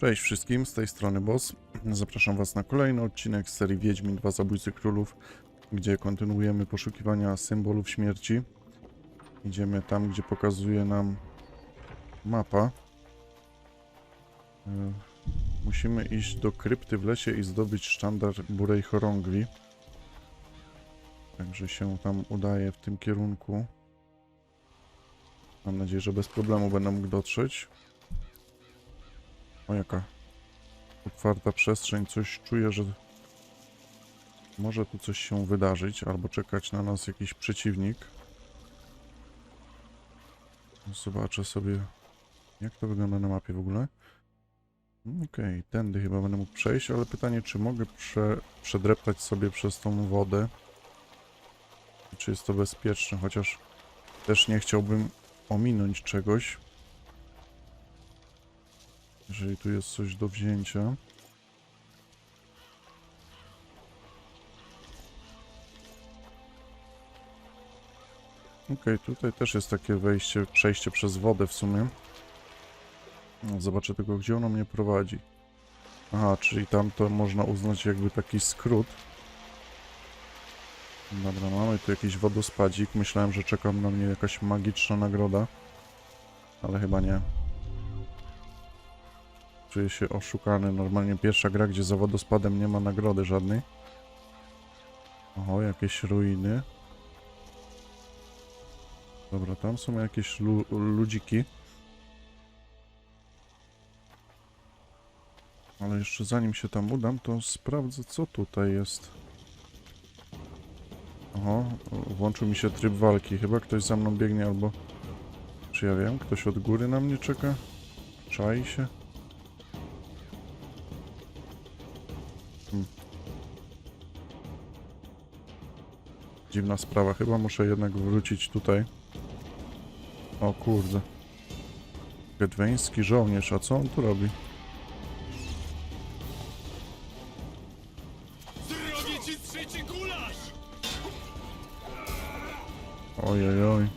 Cześć wszystkim, z tej strony Boss. Zapraszam Was na kolejny odcinek z serii Wiedźmin 2 Zabójcy Królów, gdzie kontynuujemy poszukiwania symbolów śmierci. Idziemy tam, gdzie pokazuje nam mapa. E, Musimy iść do krypty w lesie i zdobyć sztandar Burej Chorągwi. Także się tam udaje w tym kierunku. Mam nadzieję, że bez problemu będę mógł dotrzeć. O jaka otwarta przestrzeń, coś czuję, że może tu coś się wydarzyć, albo czekać na nas jakiś przeciwnik. Zobaczę sobie, jak to wygląda na mapie w ogóle. Okej, tędy chyba będę mógł przejść, ale pytanie, czy mogę prze, przedreptać sobie przez tą wodę? Czy jest to bezpieczne, chociaż też nie chciałbym ominąć czegoś. Jeżeli tu jest coś do wzięcia. Okej, tutaj też jest takie wejście, przejście przez wodę w sumie. No, Zobaczę tylko, gdzie ono mnie prowadzi. Aha, czyli tam to można uznać jakby taki skrót. Dobra, mamy tu jakiś wodospadzik. Myślałem, że czeka na mnie jakaś magiczna nagroda. Ale chyba nie. Czuję się oszukany. Normalnie pierwsza gra, gdzie za wodospadem nie ma nagrody żadnej. Oho, jakieś ruiny. Dobra, tam są jakieś lu ludziki. Ale jeszcze zanim się tam udam, to sprawdzę, co tutaj jest. Oho, włączył mi się tryb walki. Chyba ktoś za mną biegnie albo... Czy ja wiem? Ktoś od góry na mnie czeka? Czai się? Dziwna sprawa. Chyba muszę jednak wrócić tutaj. O kurde. Gedweński żołnierz. A co on tu robi? Zrobię ci trzeci gulasz! Oj, oj, oj.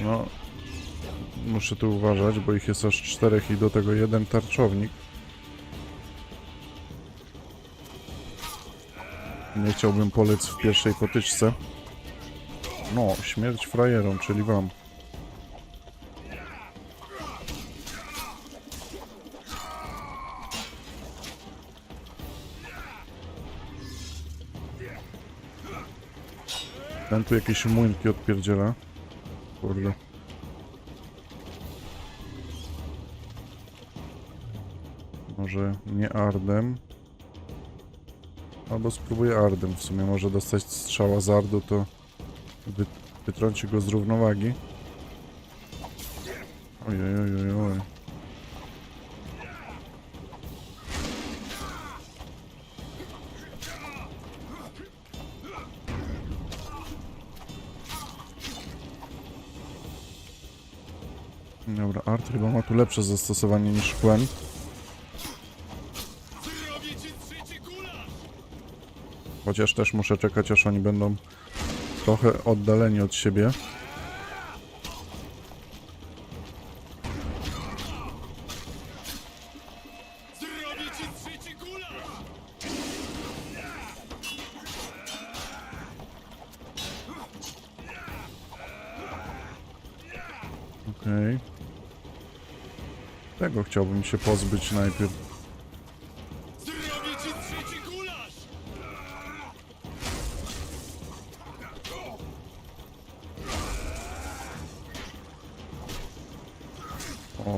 No, muszę tu uważać, bo ich jest aż czterech i do tego jeden tarczownik. Nie chciałbym polec w pierwszej potyczce. No, śmierć frajerom, czyli wam. Ten tu jakieś młynki odpierdziela. Kurde. Może nie Ardem. Albo spróbuję Ardem. W sumie może dostać strzała z Ardu, to wy, wytrąci go z równowagi. Oj, oj, oj, oj, oj. Dobra, Art chyba ma tu lepsze zastosowanie niż Quen. Chociaż też muszę czekać, aż oni będą trochę oddaleni od siebie. Tego chciałbym się pozbyć najpierw.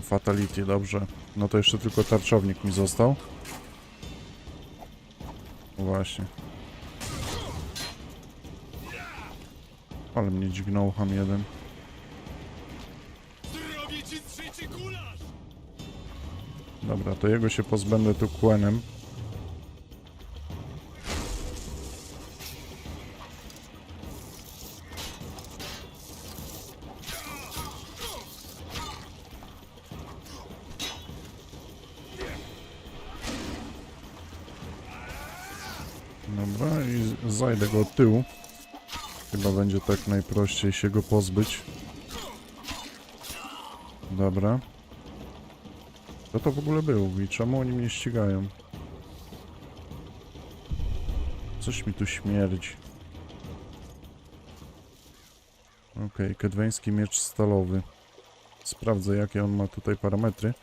Fatality, dobrze. No to jeszcze tylko tarczownik mi został. Właśnie. Ale mnie dźgnął ham jeden. Dobra, to jego się pozbędę tu Quesem. Dobra, i zajdę go od tyłu. Chyba będzie tak najprościej się go pozbyć. Dobra. Co to w ogóle był i czemu oni mnie ścigają? Coś mi tu śmierdzi. Okej, kedweński miecz stalowy. Sprawdzę jakie on ma tutaj parametry.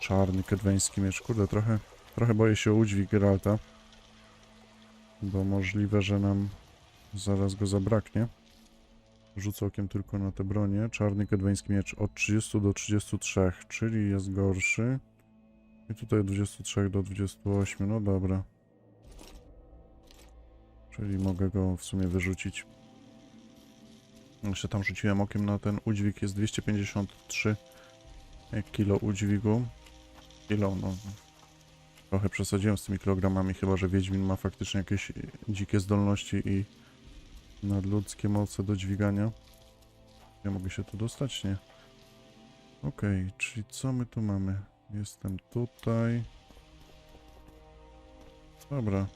Czarny kedweński miecz. Kurde, trochę, trochę boję się udźwig Geralta. Bo możliwe, że nam zaraz go zabraknie. Rzucę okiem tylko na te bronie. Czarny kedweński miecz od 30 do 33, czyli jest gorszy. I tutaj od 23 do 28, no dobra. Czyli mogę go w sumie wyrzucić. Jeszcze tam rzuciłem okiem na ten udźwig, jest 253 kilo udźwigu. Kilo, no. Trochę przesadziłem z tymi kilogramami, chyba że Wiedźmin ma faktycznie jakieś dzikie zdolności i nadludzkie moce do dźwigania. Ja mogę się tu dostać? Nie. Okej, czyli co my tu mamy? Jestem tutaj. Dobra.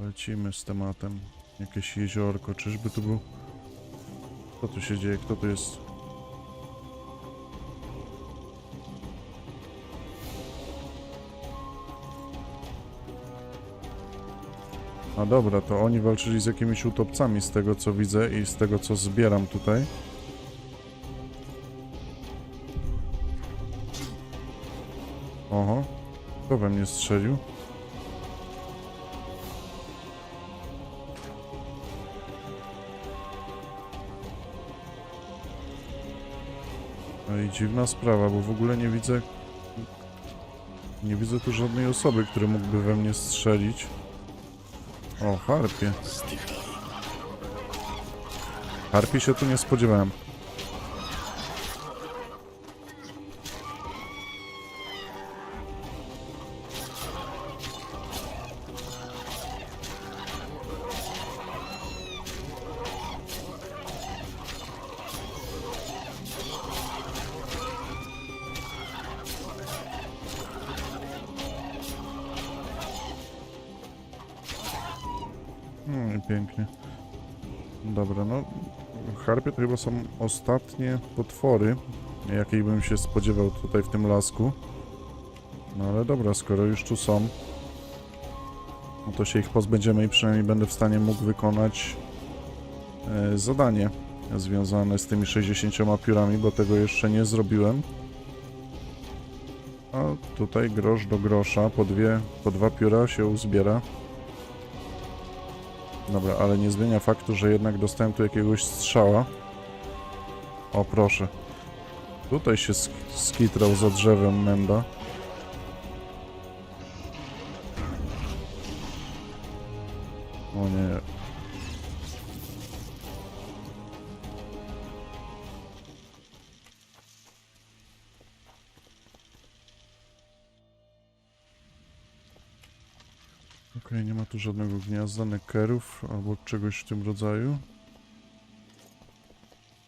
Lecimy z tematem. Jakieś jeziorko, czyżby tu był... Co tu się dzieje? Kto tu jest? A dobra, to oni walczyli z jakimiś utopcami z tego co widzę i z tego co zbieram tutaj. Oho, kto we mnie strzelił? No i dziwna sprawa, bo w ogóle nie widzę... Nie widzę tu żadnej osoby, która mógłby we mnie strzelić. O, harpie. Harpi się tu nie spodziewałem. Pięknie. Dobra, no. Harpie to chyba są ostatnie potwory, jakich bym się spodziewał tutaj w tym lasku. No ale dobra, skoro już tu są, no to się ich pozbędziemy i przynajmniej będę w stanie mógł wykonać e, zadanie związane z tymi 60 piórami, bo tego jeszcze nie zrobiłem. A tutaj grosz do grosza, po dwie, po dwa pióra się uzbiera. Dobra, ale nie zmienia faktu, że jednak dostałem tu jakiegoś strzała. O, proszę. Tutaj się sk skitrał za drzewem Menda. Tu żadnego gniazda, nekerów albo czegoś w tym rodzaju.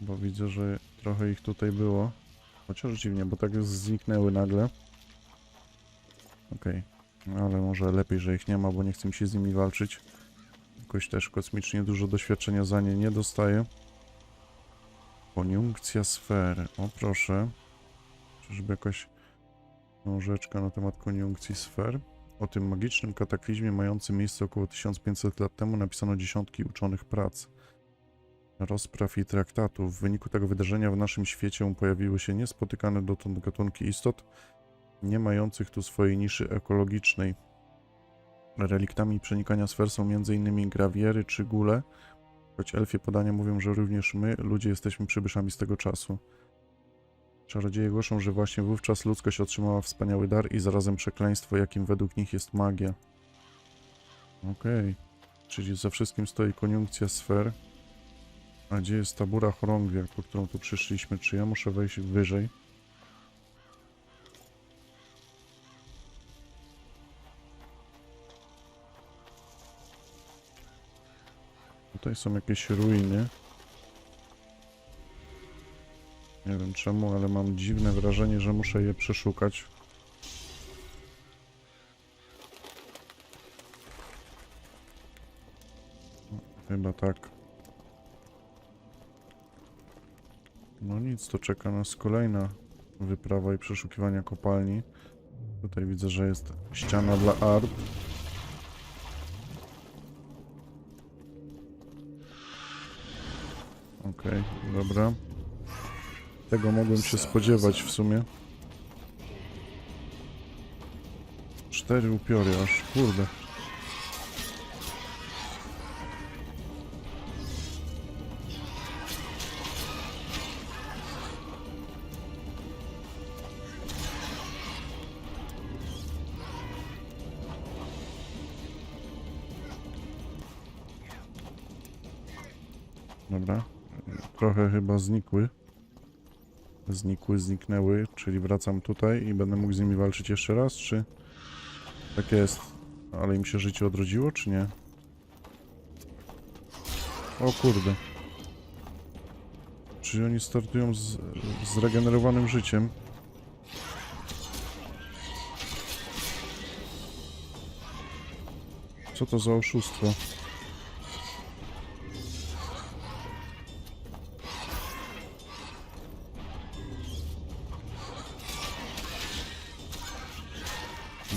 Bo widzę, że trochę ich tutaj było. Chociaż dziwnie, bo tak zniknęły nagle. Okej, no ale może lepiej, że ich nie ma, bo nie chcę się z nimi walczyć. Jakoś też kosmicznie dużo doświadczenia za nie nie dostaję. Koniunkcja sfer. O proszę. Czyżby jakaś książeczka na temat koniunkcji sfer? O tym magicznym kataklizmie mającym miejsce około 1500 lat temu napisano dziesiątki uczonych prac, rozpraw i traktatów. W wyniku tego wydarzenia w naszym świecie pojawiły się niespotykane dotąd gatunki istot, nie mających tu swojej niszy ekologicznej. Reliktami przenikania sfer są m.in. grawiery czy gule, choć elfie podania mówią, że również my, ludzie, jesteśmy przybyszami z tego czasu. Czarodzieje głoszą, że właśnie wówczas ludzkość otrzymała wspaniały dar i zarazem przekleństwo, jakim według nich jest magia. Okej, czyli za wszystkim stoi koniunkcja sfer. A gdzie jest tabura chorągwia, po którą tu przyszliśmy? Czy ja muszę wejść wyżej? Tutaj są jakieś ruiny. Nie wiem czemu, ale mam dziwne wrażenie, że muszę je przeszukać. No, chyba tak. No nic, to czeka nas kolejna wyprawa i przeszukiwania kopalni. Tutaj widzę, że jest ściana dla art. Okej, okay, dobra. Tego mogłem się spodziewać w sumie. Cztery upiory aż, kurde. Dobra. Trochę chyba znikły. Znikły, zniknęły, czyli wracam tutaj i będę mógł z nimi walczyć jeszcze raz, czy... Tak jest. Ale im się życie odrodziło, czy nie? O kurde. Czyli oni startują z zregenerowanym życiem. Co to za oszustwo?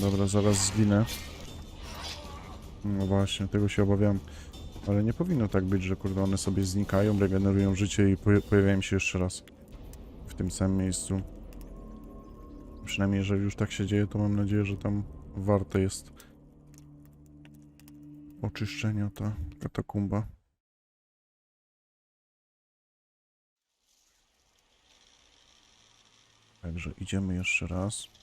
Dobra, zaraz zginę. No właśnie, tego się obawiam. Ale nie powinno tak być, że kurde one sobie znikają, regenerują życie i poja- pojawiają się jeszcze raz. W tym samym miejscu. Przynajmniej jeżeli już tak się dzieje, to mam nadzieję, że tam warte jest oczyszczenia ta katakumba. Także idziemy jeszcze raz.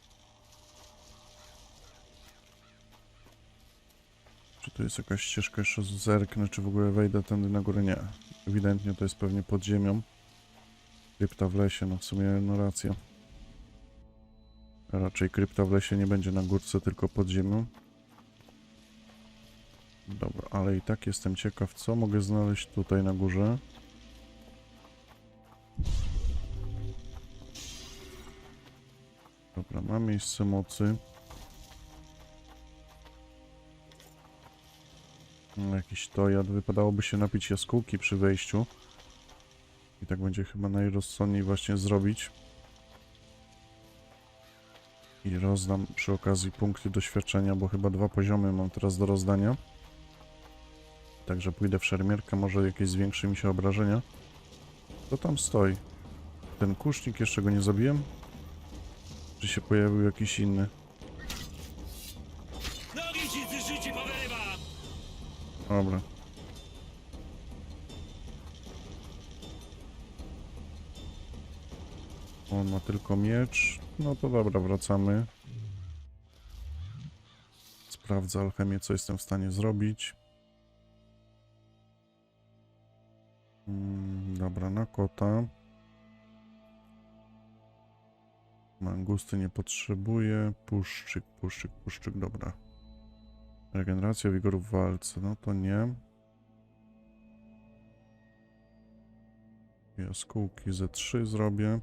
Czy tu jest jakaś ścieżka jeszcze zerknę, czy w ogóle wejdę tędy na górę? Nie. Ewidentnie to jest pewnie pod ziemią. Krypta w lesie, no w sumie no racja. Raczej krypta w lesie nie będzie na górce, tylko pod ziemią. Dobra, ale i tak jestem ciekaw, co mogę znaleźć tutaj na górze. Dobra, mam miejsce mocy. Jakiś tojad. Wypadałoby się napić jaskółki przy wejściu. I tak będzie chyba najrozsądniej właśnie zrobić. I rozdam przy okazji punkty doświadczenia, bo chyba dwa poziomy mam teraz do rozdania. Także pójdę w szermierkę, może jakieś zwiększy mi się obrażenia. Co tam stoi? Ten kusznik, jeszcze go nie zabiłem? Czy się pojawił jakiś inny? Dobra. On ma tylko miecz. No to dobra, wracamy. Sprawdzę alchemię, co jestem w stanie zrobić. Mm, dobra, na kota. Mangusty nie potrzebuję. Puszczyk, puszczyk, puszczyk, dobra. Regeneracja wigoru w walce, no to nie. Jaskółki ze 3 zrobię.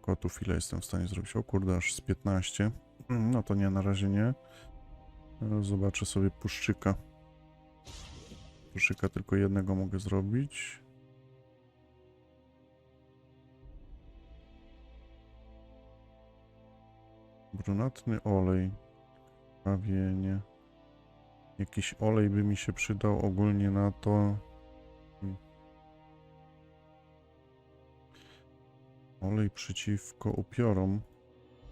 Kotów ile jestem w stanie zrobić? O kurde, aż z 15. Mm, No to nie, na razie nie. No, Zobaczę sobie puszczyka. Puszczyka tylko jednego mogę zrobić. Brunatny olej. Prawienie. Jakiś olej by mi się przydał ogólnie na to. Olej przeciwko upiorom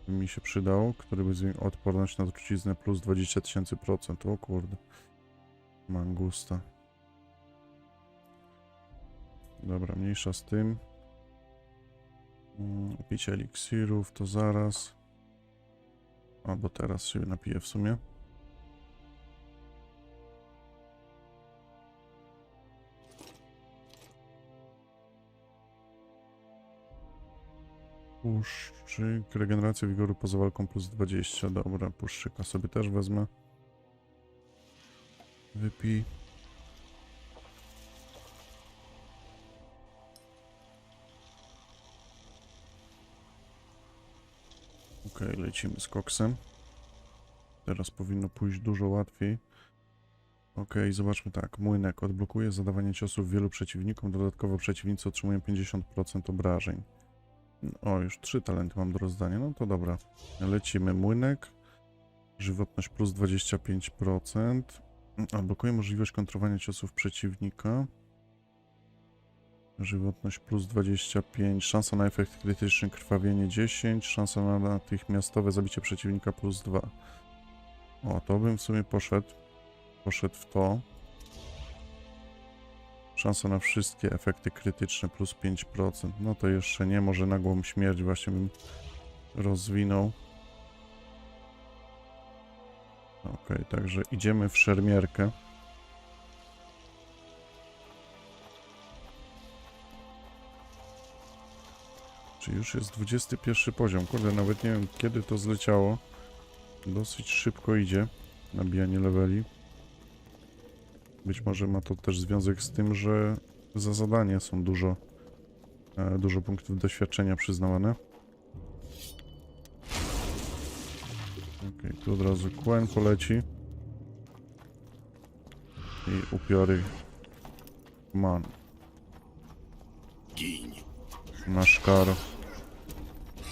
by mi się przydał, który by zwiększył odporność na truciznę plus 20 tysięcy procent. O kurde. Mangusta. Dobra, mniejsza z tym. Mm, Picie eliksirów to zaraz. Albo teraz się napiję w sumie. Puszczyk, regeneracja wigoru poza walką plus 20. Dobra, puszczyka sobie też wezmę. Wypij. Lecimy z koksem. Teraz powinno pójść dużo łatwiej. Okej, zobaczmy tak. Młynek odblokuje zadawanie ciosów wielu przeciwnikom. Dodatkowo przeciwnicy otrzymują 50% obrażeń. O, już trzy talenty mam do rozdania. No to dobra. Lecimy. Młynek. Żywotność plus 25%. Odblokuje możliwość kontrowania ciosów przeciwnika. Żywotność plus 25. Szansa na efekt krytyczny krwawienie 10. Szansa na natychmiastowe zabicie przeciwnika plus 2. O, to bym w sumie poszedł. Poszedł w to. Szansa na wszystkie efekty krytyczne plus 5%. No to jeszcze nie, może nagłą śmierć właśnie bym rozwinął. Okej, także idziemy w szermierkę. Czy już jest 21 poziom? Kurde, nawet nie wiem kiedy to zleciało. Dosyć szybko idzie nabijanie leveli. Być może ma to też związek z tym, że za zadanie są dużo, e, dużo punktów doświadczenia przyznawane. Okej, tu od razu Quen poleci. I upiory. Man. Gin. Nasz kar.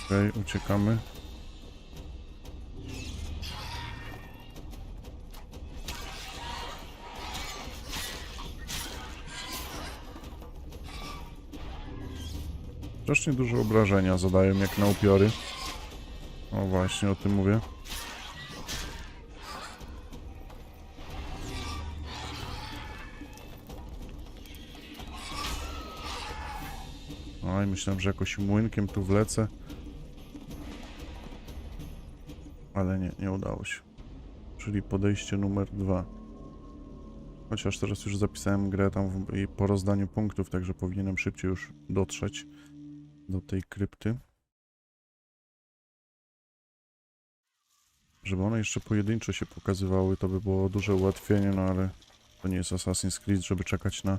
Okej, uciekamy. Strasznie dużo obrażenia zadają jak na upiory. O właśnie, o tym mówię. Oj, myślałem, że jakoś młynkiem tu wlecę. Ale nie, nie udało się. Czyli podejście numer dwa. Chociaż teraz już zapisałem grę tam w, i po rozdaniu punktów, także powinienem szybciej już dotrzeć do tej krypty. Żeby one jeszcze pojedynczo się pokazywały, to by było duże ułatwienie, no ale to nie jest Assassin's Creed, żeby czekać na,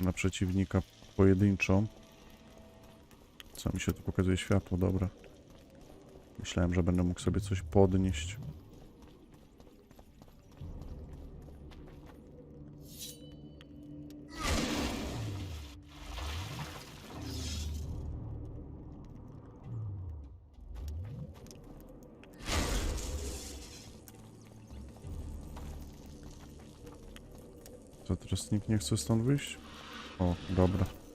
na przeciwnika pojedynczo. Co mi się tu pokazuje? Światło, dobra. Myślałem, że będę mógł sobie coś podnieść. Co teraz nikt nie chce stąd wyjść? O, dobra.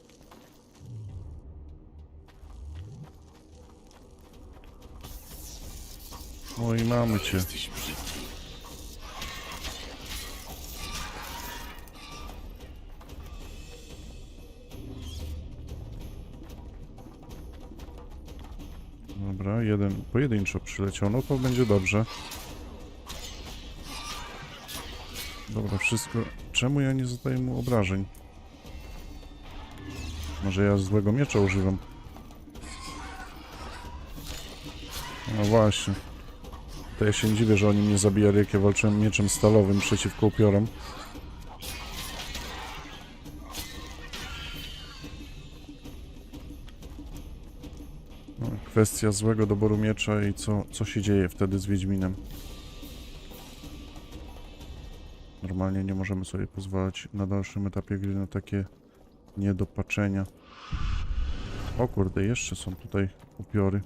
O i mamy cię. Dobra, jeden pojedynczo przyleciał, no to będzie dobrze. Dobra, wszystko... Czemu ja nie zadaję mu obrażeń? Może ja złego miecza używam? No właśnie. To ja się nie dziwię, że oni mnie zabijali, jak ja walczyłem mieczem stalowym przeciwko upiorom. No, kwestia złego doboru miecza i co, co się dzieje wtedy z Wiedźminem. Normalnie nie możemy sobie pozwalać na dalszym etapie gry na takie niedopatrzenia. O kurde, jeszcze są tutaj upiory.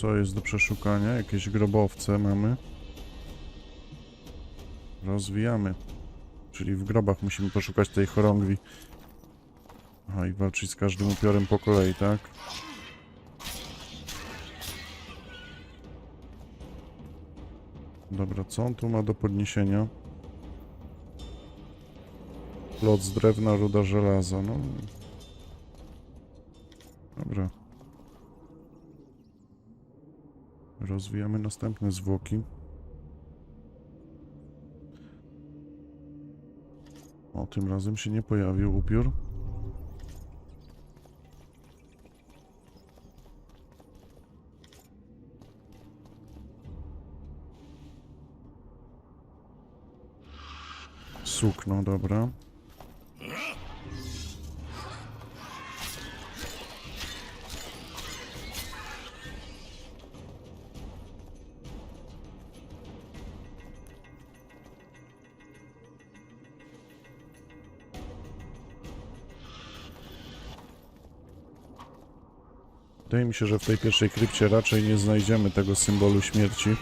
Co jest do przeszukania? Jakieś grobowce mamy. Rozwijamy. Czyli w grobach musimy poszukać tej chorągwi. Aha, i walczyć z każdym upiorem po kolei, tak? Dobra, co on tu ma do podniesienia? Plot z drewna, ruda żelaza, no. Dobra. Rozwijamy następne zwłoki. O, tym razem się nie pojawił upiór. Sukno, dobra. Wydaje mi się, że w tej pierwszej krypcie raczej nie znajdziemy tego symbolu śmierci.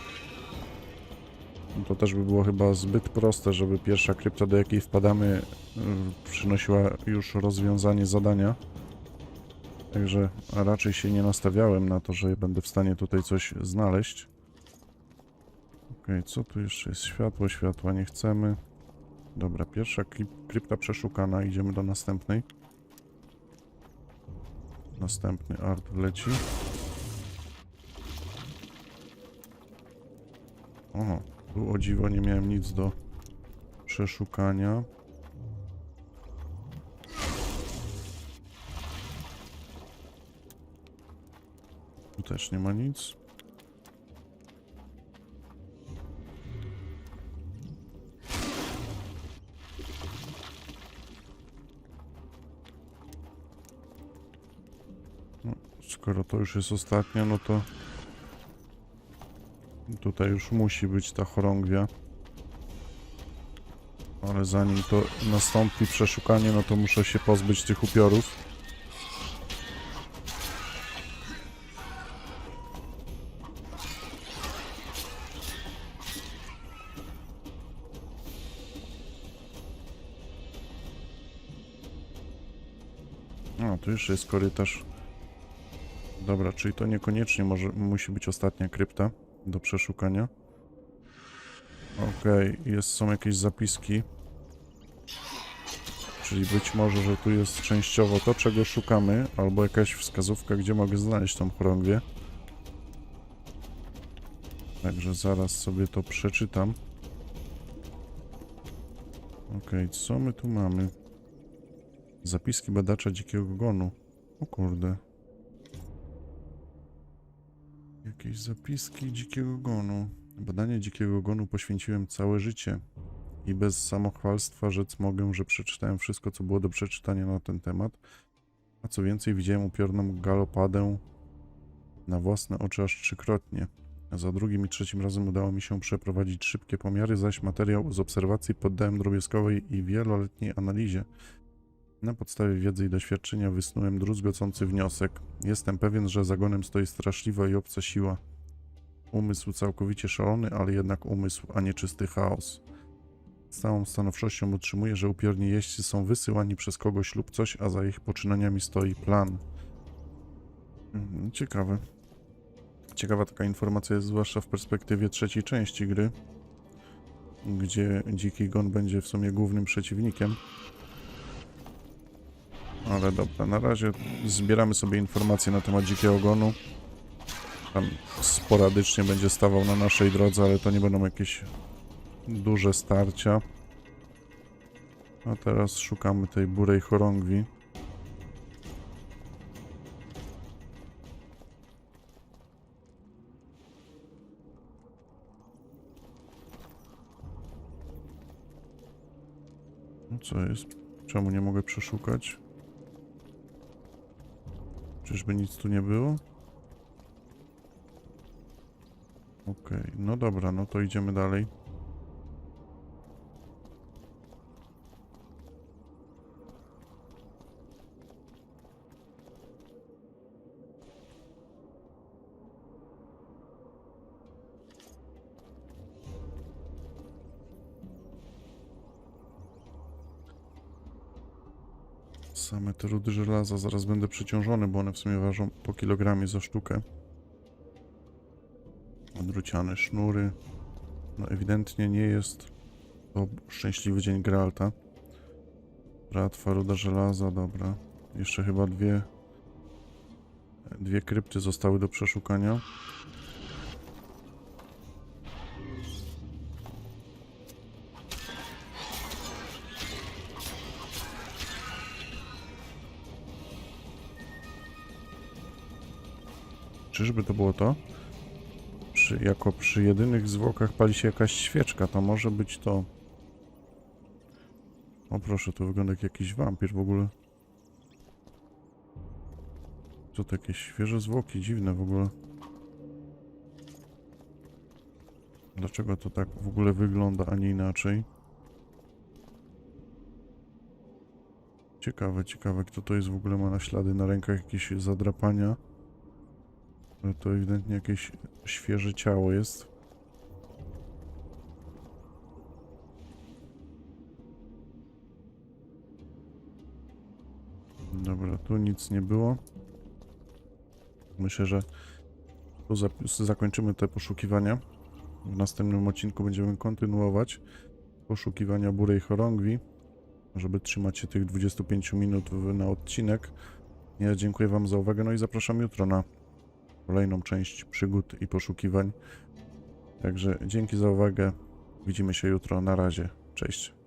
To też by było chyba zbyt proste, żeby pierwsza krypta, do jakiej wpadamy, y, przynosiła już rozwiązanie zadania. Także raczej się nie nastawiałem na to, że będę w stanie tutaj coś znaleźć. Okej, co tu jeszcze jest? Światło, światła nie chcemy. Dobra, pierwsza krypta przeszukana, idziemy do następnej. Następny art leci. O, tu o dziwo nie miałem nic do przeszukania. Tu też nie ma nic. To już jest ostatnia, no to tutaj już musi być ta chorągwia. Ale zanim to nastąpi przeszukanie, no to muszę się pozbyć tych upiorów. A, tu jeszcze jest korytarz. Dobra, czyli to niekoniecznie może, musi być ostatnia krypta do przeszukania. Okej, jest, są jakieś zapiski. Czyli być może, że tu jest częściowo to, czego szukamy, albo jakaś wskazówka, gdzie mogę znaleźć tą chorągwię. Także zaraz sobie to przeczytam. Okej, co my tu mamy? Zapiski badacza dzikiego gonu. O kurde. Jakieś zapiski dzikiego gonu. Badanie dzikiego gonu poświęciłem całe życie. I bez samochwalstwa rzec mogę, że przeczytałem wszystko, co było do przeczytania na ten temat. A co więcej, widziałem upiorną galopadę na własne oczy aż trzykrotnie. Za drugim i trzecim razem udało mi się przeprowadzić szybkie pomiary, zaś materiał z obserwacji poddałem drobiazgowej i wieloletniej analizie. Na podstawie wiedzy i doświadczenia wysnułem druzgocący wniosek. Jestem pewien, że zagonem stoi straszliwa i obca siła. Umysł całkowicie szalony, ale jednak umysł, a nie czysty chaos. Z całą stanowczością utrzymuję, że upiorni jeźdźcy są wysyłani przez kogoś lub coś, a za ich poczynaniami stoi plan. Mhm, Ciekawe. Ciekawa taka informacja jest zwłaszcza w perspektywie trzeciej części gry, gdzie Dziki Gon będzie w sumie głównym przeciwnikiem. Ale dobra, na razie zbieramy sobie informacje na temat dzikiego gonu. Tam sporadycznie będzie stawał na naszej drodze, ale to nie będą jakieś duże starcia. A teraz szukamy tej burej chorągwi. Co jest? Czemu nie mogę przeszukać? Czyżby nic tu nie było? Okej, no dobra, no to idziemy dalej. Żelaza, zaraz będę przeciążony, bo one w sumie ważą po kilogramie za sztukę. Odruciane sznury. No ewidentnie nie jest to szczęśliwy dzień Geralta. Bratwa, ruda żelaza, dobra. Jeszcze chyba dwie... Dwie krypty zostały do przeszukania. Czyżby to było to? Przy, jako przy jedynych zwłokach pali się jakaś świeczka, to może być to. O proszę, to wygląda jak jakiś wampir w ogóle. To jakieś świeże zwłoki, dziwne w ogóle. Dlaczego to tak w ogóle wygląda, a nie inaczej? Ciekawe, ciekawe, kto to jest w ogóle, ma na ślady na rękach jakieś zadrapania. Ale to ewidentnie jakieś świeże ciało jest. Dobra, tu nic nie było. Myślę, że tu zakończymy te poszukiwania. W następnym odcinku będziemy kontynuować poszukiwania burej chorągwi, żeby trzymać się tych 25 minut na odcinek. Ja dziękuję Wam za uwagę, no i zapraszam jutro na kolejną część przygód i poszukiwań. Także dzięki za uwagę. Widzimy się jutro. Na razie. Cześć.